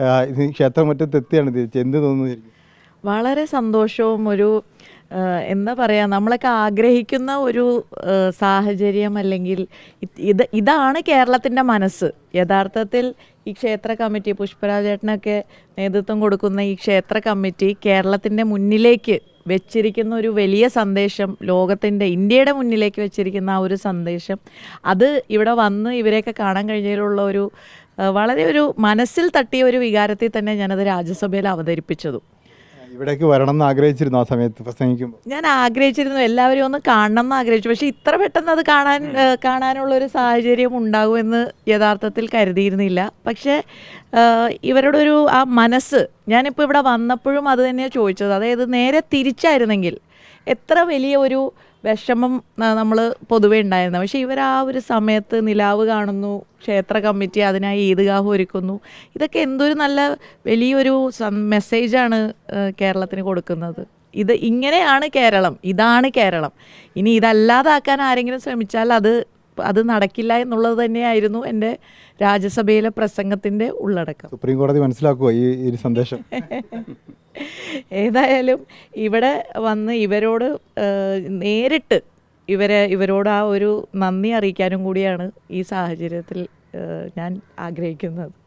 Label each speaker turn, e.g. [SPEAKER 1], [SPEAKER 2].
[SPEAKER 1] ആ, ഇത് ക്ഷേത്രമുറ്റത്ത് എത്തിയാണ് തിരിച്ച് എന്ത് തോന്നുന്നു?
[SPEAKER 2] വളരെ സന്തോഷവും ഒരു എന്താ പറയുക നമ്മളൊക്കെ ആഗ്രഹിക്കുന്ന ഒരു സാഹചര്യം അല്ലെങ്കിൽ ഇത് ഇത് ഇതാണ് കേരളത്തിന്റെ മനസ്സ്. യഥാർത്ഥത്തിൽ ഈ ക്ഷേത്ര കമ്മിറ്റി പുഷ്പരാജേട്ടനൊക്കെ നേതൃത്വം കൊടുക്കുന്ന ഈ ക്ഷേത്ര കമ്മിറ്റി കേരളത്തിന്റെ മുന്നിലേക്ക് വെച്ചിരിക്കുന്ന ഒരു വലിയ സന്ദേശം ലോകത്തിന്റെ ഇന്ത്യയുടെ മുന്നിലേക്ക് വെച്ചിരിക്കുന്ന ആ ഒരു സന്ദേശം അത് ഇവിടെ വന്ന് ഇവരെയൊക്കെ കാണാൻ കഴിഞ്ഞതിലുള്ള ഒരു വളരെ ഒരു മനസ്സിൽ തട്ടിയ ഒരു വികാരത്തിൽ തന്നെ ഞാനത് രാജ്യസഭയിൽ അവതരിപ്പിച്ചതും.
[SPEAKER 1] ഇവിടേക്ക് വരണം എന്ന് ആഗ്രഹിച്ചിരുന്നു ആ സമയത്ത് പ്രസംഗിക്കുമ്പോൾ
[SPEAKER 2] ഞാൻ ആഗ്രഹിച്ചിരുന്നു എല്ലാവരും ഒന്ന് കാണണം എന്ന് ആഗ്രഹിച്ചു. പക്ഷേ ഇത്ര പെട്ടെന്ന് അത് കാണാൻ കാണാനുള്ള ഒരു സാഹചര്യം ഉണ്ടാകുമെന്ന് യഥാർത്ഥത്തിൽ കരുതിയിരുന്നില്ല. പക്ഷേ ഇവരുടെ ഒരു ആ മനസ്സ് ഞാനിപ്പോൾ ഇവിടെ വന്നപ്പോഴും അത് തന്നെയാണ് ചോദിച്ചത്. അതായത് നേരെ തിരിച്ചായിരുന്നെങ്കിൽ എത്ര വലിയ ഒരു വിഷമം നമ്മൾ പൊതുവെ ഉണ്ടായിരുന്നത്. പക്ഷേ ഇവർ ആ ഒരു സമയത്ത് നിലാവ് കാണുന്നു ക്ഷേത്ര കമ്മിറ്റി അതിനായി ഈദ്ഗാഹ് ഒരുക്കുന്നു. ഇതൊക്കെ എന്തൊരു നല്ല വലിയൊരു മെസ്സേജാണ് കേരളത്തിന് കൊടുക്കുന്നത്. ഇത് ഇങ്ങനെയാണ് കേരളം ഇതാണ് കേരളം. ഇനി ഇതല്ലാതാക്കാൻ ആരെങ്കിലും ശ്രമിച്ചാൽ അത് അത് നടക്കില്ല എന്നുള്ളത് തന്നെയായിരുന്നു എന്റെ രാജ്യസഭയിലെ പ്രസംഗത്തിന്റെ ഉള്ളടക്കം.
[SPEAKER 1] സുപ്രീം കോടതി മനസ്സിലാക്കുമോ ഈ ഈ ഒരു സന്ദേശം?
[SPEAKER 2] ഏതായാലും ഇവിടെ വന്ന് ഇവരോട് നേരിട്ട് ഇവരെ ഇവരോട് ആ ഒരു നന്ദി അറിയിക്കാനും കൂടിയാണ് ഈ സാഹചര്യത്തിൽ ഞാൻ ആഗ്രഹിക്കുന്നത്.